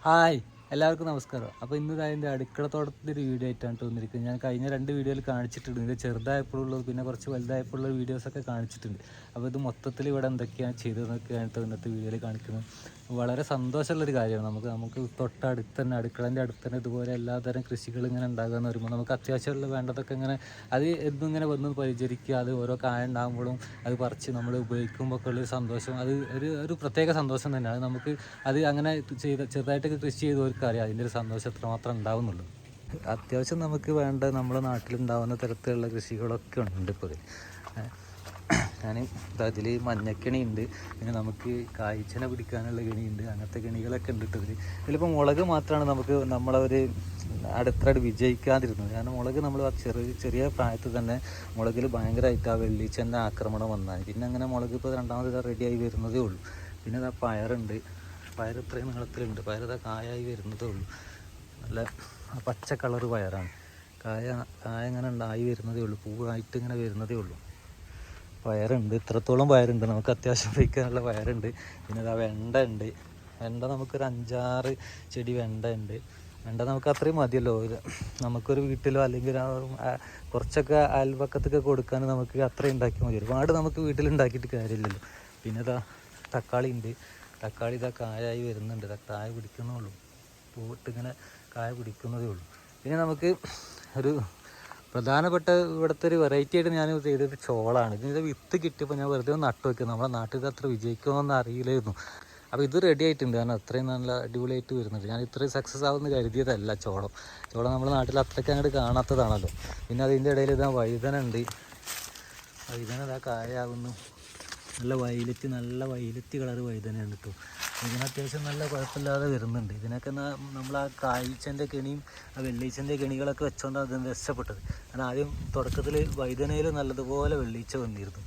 Hi. എല്ലാവർക്കും നമസ്കാരം. അപ്പോൾ ഇന്ന് ഇതാ എന്റെ അടുക്കളത്തോട്ടത്തിന്റെ ഒരു വീഡിയോ ആയിട്ടാണ് തോന്നിയിരിക്കുന്നത് ഞാൻ കഴിഞ്ഞ രണ്ട് വീഡിയോയിൽ കാണിച്ചിട്ടുണ്ട്. ഇത് ചെറുതായപ്പോഴുള്ളത് പിന്നെ കുറച്ച് വലുതായപ്പോഴുള്ള വീഡിയോസൊക്കെ കാണിച്ചിട്ടുണ്ട്. അപ്പോൾ ഇത് മൊത്തത്തിൽ ഇവിടെ എന്തൊക്കെയാണ് ചെയ്തതെന്നൊക്കെയാണ് ഇന്നത്തെ വീഡിയോയിൽ കാണിക്കുന്നത്. വളരെ സന്തോഷമുള്ളൊരു കാര്യമാണ്. നമുക്ക് നമുക്ക് തൊട്ടടുത്ത് തന്നെ അടുക്കളന്റെ അടുത്ത് തന്നെ ഇതുപോലെ എല്ലാതരം കൃഷികൾ ഇങ്ങനെ ഉണ്ടാകുക എന്ന് പറയുമ്പോൾ നമുക്ക് അത്യാവശ്യമുള്ള വേണ്ടതൊക്കെ ഇങ്ങനെ അത് എന്തിങ്ങനെ വന്ന് പരിചരിക്കുക അത് ഓരോ കായ ഉണ്ടാകുമ്പോഴും അത് പറിച്ച് നമ്മൾ ഉപയോഗിക്കുമ്പോൾ ഒക്കെ ഉള്ളൊരു സന്തോഷം. അത് ഒരു ഒരു പ്രത്യേക സന്തോഷം തന്നെയാണ്. നമുക്ക് അത് അങ്ങനെ ചെയ്ത ചെറുതായിട്ടൊക്കെ കൃഷി ചെയ്തവർക്ക് അറിയാം അതിന്റെ ഒരു സന്തോഷം എത്രമാത്രം ഉണ്ടാവുന്നുള്ളൂ. അത്യാവശ്യം നമുക്ക് വേണ്ട നമ്മുടെ നാട്ടിലുണ്ടാവുന്ന തരത്തിലുള്ള കൃഷികളൊക്കെ ഉണ്ട് ഇപ്പോൾ ഞാൻ അതിൽ മഞ്ഞക്കിണി ഉണ്ട് പിന്നെ നമുക്ക് കായ്ച്ചന പിടിക്കാനുള്ള കെണിയുണ്ട്. അങ്ങനത്തെ കെണികളൊക്കെ ഉണ്ട് ഇതിൽ ഇതിലിപ്പോൾ മുളക് മാത്രമാണ് നമുക്ക് നമ്മളെ ഒരു വിജയിക്കാതിരുന്നത്. കാരണം മുളക് നമ്മൾ ചെറിയ ചെറിയ പ്രായത്തിൽ തന്നെ മുളകിൽ ഭയങ്കരമായിട്ട് ആ വെള്ളിച്ചന്റെ ആക്രമണം വന്നാൽ പിന്നെ അങ്ങനെ മുളക് ഇപ്പോൾ രണ്ടാമത് റെഡിയായി വരുന്നതേ ഉള്ളൂ. പിന്നെ ആ പയറുണ്ട്. പയർ ഇത്രയും നീളത്തിലുണ്ട്. പയർ ഇതാ കായായി വരുന്നതേ ഉള്ളൂ നല്ല പച്ച കളറ് പയറാണ്. കായ കായ ഇങ്ങനെ ഉണ്ടായി വരുന്നതേ ഉള്ളൂ പൂവായിട്ട് ഇങ്ങനെ വരുന്നതേ ഉള്ളൂ പയറുണ്ട്. ഇത്രത്തോളം പയറുണ്ട്. നമുക്ക് അത്യാവശ്യം വയ്ക്കാനുള്ള പയറുണ്ട്. പിന്നെ ഇതാ വെണ്ട ഉണ്ട് വെണ്ട നമുക്കൊരു അഞ്ചാറ് ചെടി വെണ്ട ഉണ്ട് വെണ്ട നമുക്ക് അത്രയും മതിയല്ലോ. നമുക്കൊരു വീട്ടിലോ അല്ലെങ്കിൽ കുറച്ചൊക്കെ അയൽപക്കത്തൊക്കെ കൊടുക്കാൻ നമുക്ക് അത്രയും ഉണ്ടാക്കി മതി. ഒരുപാട് നമുക്ക് വീട്ടിലുണ്ടാക്കിയിട്ട് കാര്യമില്ലല്ലോ. പിന്നെ ഇതാ തക്കാളി ഉണ്ട് തക്കാളി ഇതാ കായായി വരുന്നുണ്ട്. കായ പിടിക്കുന്നേ ഉള്ളൂ. പൂവിട്ട് ഇങ്ങനെ കായ പിടിക്കുന്നതേ ഉള്ളൂ. പിന്നെ നമുക്ക് ഒരു പ്രധാനപ്പെട്ട ഇവിടുത്തെ ഒരു വെറൈറ്റി ആയിട്ട് ഞാൻ ചെയ്തത് ചോളാണ്. ഇതിന്റെ വിത്ത് കിട്ടിയപ്പോൾ ഞാൻ വെറുതെ ഒന്ന് നട്ടു വെക്കുന്നത് നമ്മുടെ നാട്ടിൽ അത്ര വിജയിക്കുമെന്നൊന്നും അറിയില്ലായിരുന്നു. അപ്പോൾ ഇത് റെഡി ആയിട്ടുണ്ട്. കാരണം അത്രയും നല്ല അടിപൊളിയായിട്ട് വരുന്നുണ്ട്. ഞാൻ ഇത്രയും സക്സസ് ആവുമെന്ന് കരുതിയതല്ല ചോളം. ചോളം നമ്മുടെ നാട്ടിൽ അത്രയ്ക്ക് അങ്ങോട്ട് കാണാത്തതാണല്ലോ. പിന്നെ അതിന്റെ ഇടയിൽ ഇതാ വഴുതനുണ്ട് വഴുതന ഇതാ കായാവുന്നു. നല്ല വൈലറ്റ് നല്ല വൈലറ്റ് കളർ വഴുതനയാണ് കേട്ടോ ഇതിന് അത്യാവശ്യം നല്ല കുഴപ്പമില്ലാതെ വരുന്നുണ്ട്. ഇതിനൊക്കെ നമ്മൾ ആ കായ്ച്ചന്റെ കെണിയും ആ വെള്ളീച്ചന്റെ കെണികളൊക്കെ വെച്ചുകൊണ്ടാണ് അതിന് രക്ഷപ്പെട്ടത്. കാരണം ആദ്യം തുടക്കത്തിൽ വൈതനയിൽ നല്ലതുപോലെ വെള്ളീച്ച വന്നിരുന്നു.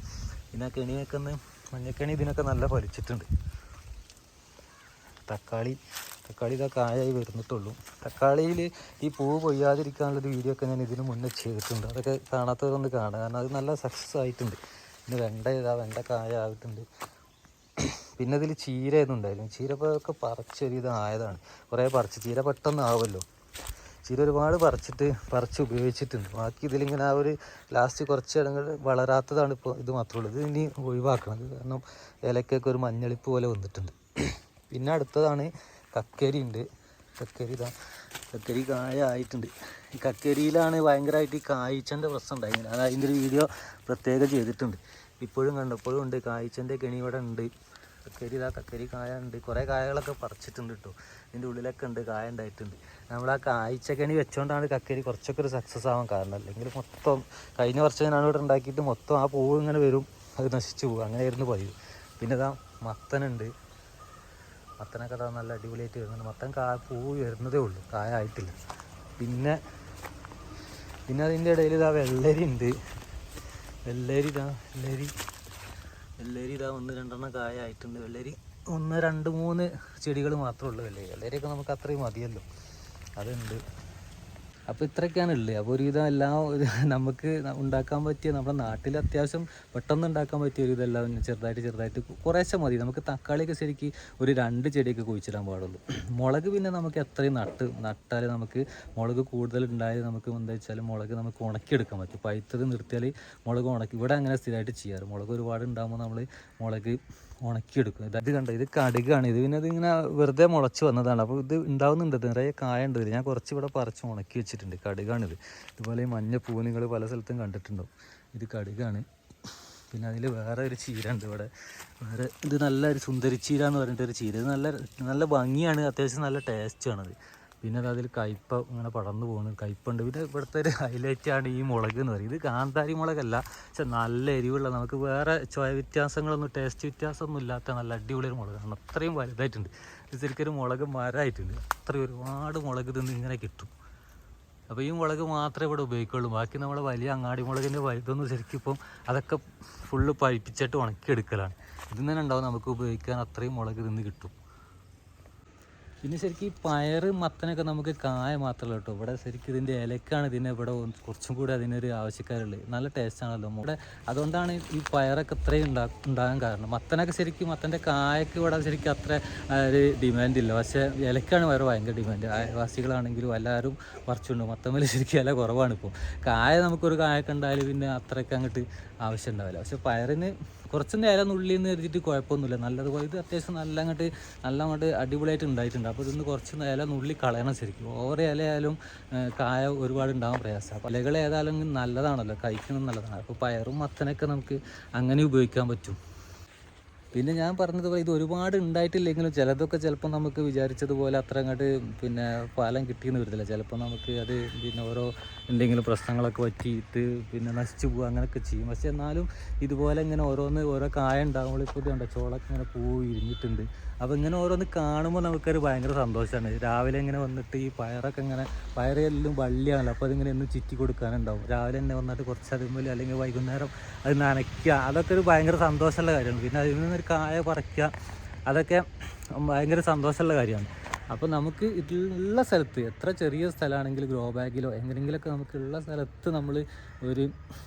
പിന്നെ ആ കെണിയൊക്കെ ഒന്ന് മഞ്ഞക്കണി ഇതിനൊക്കെ നല്ല ഫലിച്ചിട്ടുണ്ട് തക്കാളി തക്കാളി ഇതൊക്കെ ആയായി വരുന്നിട്ടുള്ളൂ. തക്കാളിയിൽ ഈ പൂവ് പൊയ്യാതിരിക്കാനുള്ളൊരു വീഡിയോ ഒക്കെ ഞാൻ ഇതിന് മുന്നേ ചെയ്തിട്ടുണ്ട്. അതൊക്കെ കാണാത്തവരൊന്ന് കാണുക. കാരണം അത് നല്ല സക്സസ് ആയിട്ടുണ്ട്. പിന്നെ വെണ്ട ഇതാ വെണ്ട കായ ആയിട്ടുണ്ട് പിന്നെ ഇതിൽ ചീര ഉണ്ടായിരുന്നു. ചീര ഒക്കെ പറിച്ചൊരു ഇതായതാണ് കുറേ പറിച്ച് ചീര പെട്ടെന്ന് ആവുമല്ലോ. ചീര ഒരുപാട് പറിച്ചിട്ട് പറിച്ച് ഉപയോഗിച്ചിട്ടുണ്ട്. ബാക്കി ഇതിലിങ്ങനെ ആ ഒരു ലാസ്റ്റ് കുറച്ച് ഇടങ്ങൾ വളരാത്തതാണ് ഇപ്പോൾ ഇത് മാത്രമേ ഉള്ളൂ. ഇത് ഇനി ഒഴിവാക്കണം കാരണം ഇലക്കൊക്കെ ഒരു മഞ്ഞളിപ്പ് പോലെ വന്നിട്ടുണ്ട്. പിന്നെ അടുത്തതാണ് കക്കരി ഉണ്ട് കക്കരി കായ ആയിട്ടുണ്ട് ഈ കക്കരിയിലാണ് ഭയങ്കരമായിട്ട് ഈ കായ്ച്ചന്റെ പ്രശ്നം ഉണ്ടായി അത് അതിന്റെ ഒരു വീഡിയോ പ്രത്യേകം ചെയ്തിട്ടുണ്ട്. ഇപ്പോഴും കണ്ടപ്പോഴും ഉണ്ട്. കായ്ച്ചന്റെ കെണി ഇവിടെ ഉണ്ട്. കക്കരി ഇതാ കക്കരി കായ ഉണ്ട് കുറേ കായകളൊക്കെ പറിച്ചിട്ടുണ്ട് കേട്ടോ ഇതിന്റെ ഉള്ളിലൊക്കെ ഉണ്ട് കായ ഉണ്ടായിട്ടുണ്ട്. നമ്മൾ ആ കായ്ച്ച കെണി വെച്ചുകൊണ്ടാണ് കക്കരി കുറച്ചൊക്കെ ഒരു സക്സസ് ആവാൻ കാരണം. അല്ലെങ്കിൽ മൊത്തം കഴിഞ്ഞ വർഷം ഞാൻ ഇവിടെ ഉണ്ടാക്കിയിട്ട് മൊത്തം ആ പൂവ് ഇങ്ങനെ വരും. അത് നശിച്ചു പോകും അങ്ങനെയായിരുന്നു പതിവ്. പിന്നെ ഇതാ മത്തനുണ്ട്. മത്തനൊക്കെ നല്ല അടിപൊളിയായിട്ട് വരുന്നുണ്ട്. മത്തൻ കാ പൂ വരുന്നതേ ഉള്ളൂ. കായ ആയിട്ടില്ല പിന്നെ പിന്നെ അതിന്റെ ഇടയിൽ ഇതാ വെള്ളരി ഉണ്ട് വെള്ളരി ഇതാ വെള്ളരി. വെള്ളരി ഇതാ ഒന്ന് രണ്ടെണ്ണം കായ ആയിട്ടുണ്ട് വെള്ളരി ഒന്ന് രണ്ട് മൂന്ന് ചെടികൾ മാത്രമേ ഉള്ളൂ. വെള്ളരി വെള്ളരിയൊക്കെ നമുക്ക് അത്രയും മതിയല്ലോ. അതുണ്ട്. അപ്പോൾ ഇത്രയൊക്കെയാണ് ഉള്ളത് അപ്പോൾ ഒരുവിധം എല്ലാം നമുക്ക് ഉണ്ടാക്കാൻ പറ്റിയ നമ്മുടെ നാട്ടിൽ അത്യാവശ്യം പെട്ടെന്ന് ഉണ്ടാക്കാൻ പറ്റിയ ഒരു ഇതെല്ലാം ചെറുതായിട്ട് ചെറുതായിട്ട് കുറേശ്ശെ മതി. നമുക്ക് തക്കാളിയൊക്കെ ശരിക്ക് ഒരു രണ്ട് ചെടിയൊക്കെ കുഴിച്ചിടാൻ പാടുള്ളൂ. മുളക് പിന്നെ നമുക്ക് എത്രയും നട്ട് നട്ടാൽ നമുക്ക് മുളക് കൂടുതൽ ഉണ്ടായാൽ നമുക്ക് എന്താ വെച്ചാൽ മുളക് നമുക്ക് ഉണക്കിയെടുക്കാൻ പറ്റും. പഴുത്തത് നിർത്തിയാൽ മുളക് ഉണക്കി ഇവിടെ അങ്ങനെ സ്ഥിരമായിട്ട് ചെയ്യാറ്. മുളക് ഒരുപാട് ഉണ്ടാകുമ്പോൾ നമ്മൾ മുളക് ഉണക്കിയെടുക്കും ഇത് കണ്ടോ? ഇത് കടുകാണ്. ഇത് പിന്നെ ഇതിങ്ങനെ വെറുതെ മുളച്ച് വന്നതാണ്. അപ്പോൾ ഇത് ഉണ്ടാവുന്നുണ്ട്. നിറയെ കായ ഉണ്ട് ഞാൻ കുറച്ച് ഇവിടെ പറിച്ച് ഉണക്കി വെച്ചിട്ടുണ്ട്. കടുകാണിത് ഇതുപോലെ ഈ മഞ്ഞ പൂ നിങ്ങൾ പല സ്ഥലത്തും കണ്ടിട്ടുണ്ടാവും. ഇത് കടുകാണ്. പിന്നെ അതിൽ വേറെ ഒരു ചീര ഉണ്ട് ഇവിടെ. വേറെ ഇത് നല്ല ഒരു സുന്ദരി ചീര എന്ന് പറഞ്ഞിട്ട് ഒരു ചീര. ഇത് നല്ല നല്ല ഭംഗിയാണ്. അത്യാവശ്യം നല്ല ടേസ്റ്റാണത് പിന്നെ അത് അതിൽ കയ്പ ഇങ്ങനെ പടർന്നു പോകുന്നു കയ്പുണ്ട് പിന്നെ ഇവിടുത്തെ ഒരു ആണ് ഈ മുളക് എന്ന് പറയുന്നത്. ഇത് കാന്താരി മുളകല്ല. പക്ഷെ നല്ല എരിവുള്ള നമുക്ക് വേറെ ചോയ വ്യത്യാസങ്ങളൊന്നും ടേസ്റ്റ് വ്യത്യാസമൊന്നും ഇല്ലാത്ത നല്ല അടിപൊളി ഒരു മുളകാണ്. അത്രയും വലുതായിട്ടുണ്ട്. ഇത് ശരിക്കും ഒരു മുളക് മരമായിട്ടുണ്ട്. അത്രയും ഒരുപാട് മുളക് ഇതിന്ന് ഇങ്ങനെ കിട്ടും. അപ്പോൾ ഈ മുളക് മാത്രമേ ഇവിടെ ഉപയോഗിക്കുള്ളൂ. ബാക്കി നമ്മൾ വലിയ അങ്ങാടി മുളകിന്റെ വലുതൊന്നും ശരിക്കും ഇപ്പം അതൊക്കെ ഫുള്ള് പഴിപ്പിച്ചിട്ട് ഉണക്കിയെടുക്കലാണ്. ഇതിൽ തന്നെ ഉണ്ടാവും നമുക്ക് ഉപയോഗിക്കാൻ. അത്രയും മുളക് ഇതിന്ന് കിട്ടും. പിന്നെ ശരിക്കും ഈ പയറ് മത്തനൊക്കെ നമുക്ക് കായ മാത്രമല്ല കേട്ടോ. ഇവിടെ ശരിക്കും ഇതിന്റെ ഇലക്കാണ് ഇതിനെ ഇവിടെ കുറച്ചും കൂടി അതിനൊരു ആവശ്യക്കാരുള്ളത് നല്ല ടേസ്റ്റ് ആണല്ലോ. ഇവിടെ അതുകൊണ്ടാണ് ഈ പയറൊക്കെ ഇത്രയും ഉണ്ടാ ഉണ്ടാകാൻ കാരണം. മത്തനൊക്കെ ശരിക്കും മത്തന്റെ കായക്ക് ഇവിടെ ശരിക്കും അത്ര ഒരു ഡിമാൻഡ് ഇല്ല. പക്ഷേ ഇലക്കാണ് വേറെ ഭയങ്കര ഡിമാൻഡ് അയൽവാസികളാണെങ്കിലും എല്ലാവരും പറിച്ചുണ്ട് മത്തമ്മൽ ശരിക്കും ഇല കുറവാണ് ഇപ്പോൾ കായ നമുക്കൊരു കായൊക്കെ ഉണ്ടായാലും പിന്നെ അത്രയൊക്കെ അങ്ങോട്ട് ആവശ്യം ഉണ്ടാവില്ല. പക്ഷെ പയറിന് കുറച്ച് നേരം ഉള്ളിൽ നിന്ന് എഴുതിയിട്ട് കുഴപ്പമൊന്നുമില്ല. നല്ലതുപോലെ ഇത് അത്യാവശ്യം നല്ല അങ്ങോട്ട് നല്ല അങ്ങോട്ട് അടിപൊളിയായിട്ട് ഉണ്ടായിട്ടുണ്ട്. അപ്പോൾ ഇതൊന്ന് കുറച്ച് ഇല നുള്ളി കളയണം ശരിക്കും. ഓവർ ഇലയായാലും കായ ഒരുപാട് ഉണ്ടാകാൻ പ്രയാസം അപ്പോൾ ഇലകൾ ഏതായാലും നല്ലതാണല്ലോ കഴിക്കുന്നത് നല്ലതാണ്. അപ്പോൾ പയറും മത്തനൊക്കെ നമുക്ക് അങ്ങനെ ഉപയോഗിക്കാൻ പറ്റും. പിന്നെ ഞാൻ പറഞ്ഞതുപോലെ ഇത് ഒരുപാട് ഉണ്ടായിട്ടില്ലെങ്കിലും ചിലതൊക്കെ ചിലപ്പോൾ നമുക്ക് വിചാരിച്ചതുപോലെ അത്ര അങ്ങോട്ട് പിന്നെ ഫലം കിട്ടിയെന്ന് വരത്തില്ല. ചിലപ്പോൾ നമുക്ക് അത് പിന്നെ ഓരോ എന്തെങ്കിലും പ്രശ്നങ്ങളൊക്കെ പറ്റിയിട്ട് പിന്നെ നശിച്ചു പോകുക അങ്ങനെയൊക്കെ ചെയ്യും. പക്ഷെ എന്നാലും ഇതുപോലെ ഇങ്ങനെ ഓരോന്ന് ഓരോ കായ ഉണ്ടാകുമ്പോൾ ഇപ്പോൾ ഇതുണ്ട് ചോളൊക്കെ ഇങ്ങനെ പൂ വിരിഞ്ഞിട്ടുണ്ട് അപ്പോൾ ഇങ്ങനെ ഓരോന്ന് കാണുമ്പോൾ നമുക്കൊരു ഭയങ്കര സന്തോഷമാണ് രാവിലെ ഇങ്ങനെ വന്നിട്ട് ഈ പയറൊക്കെ ഇങ്ങനെ പയറെല്ലാം വള്ളിയാണല്ലോ. അപ്പോൾ അതിങ്ങനെ ഒന്ന് ചുറ്റി കൊടുക്കാനുണ്ടാവും. രാവിലെ തന്നെ വന്നിട്ട് കുറച്ച് അതുമ്പോൾ അല്ലെങ്കിൽ വൈകുന്നേരം അത് നനയ്ക്കുക. അതൊക്കെ ഒരു ഭയങ്കര സന്തോഷമുള്ള കാര്യമാണ്. പിന്നെ അതിൽ നിന്നൊരു കായ പറിക്കുക. അതൊക്കെ ഭയങ്കര സന്തോഷമുള്ള കാര്യമാണ്. അപ്പോൾ നമുക്ക് ഇതിലുള്ള സ്ഥലത്ത് എത്ര ചെറിയ സ്ഥലമാണെങ്കിലും ഗ്രോ ബാഗിലോ എങ്ങനെയെങ്കിലുമൊക്കെ നമുക്കുള്ള സ്ഥലത്ത് നമ്മൾ ഒരു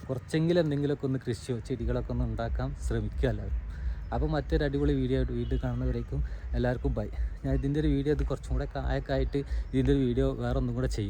കുറച്ചെങ്കിലും എന്തെങ്കിലുമൊക്കെ ഒന്ന് കൃഷിയോ ചെടികളൊക്കെ ഒന്ന് ഉണ്ടാക്കാൻ ശ്രമിക്കുക എല്ലാവരും. അപ്പോൾ മറ്റൊരു അടിപൊളി വീഡിയോ ആയിട്ട് വീണ്ടും കാണുന്നവരേക്കും എല്ലാവർക്കും ബൈ ഞാൻ ഇതിന്റെ ഒരു വീഡിയോ ഇത് കുറച്ചും കൂടെ കായക്കായിട്ട് ഇതിന്റെ ഒരു വീഡിയോ വേറെ ഒന്നും കൂടെ ചെയ്യും.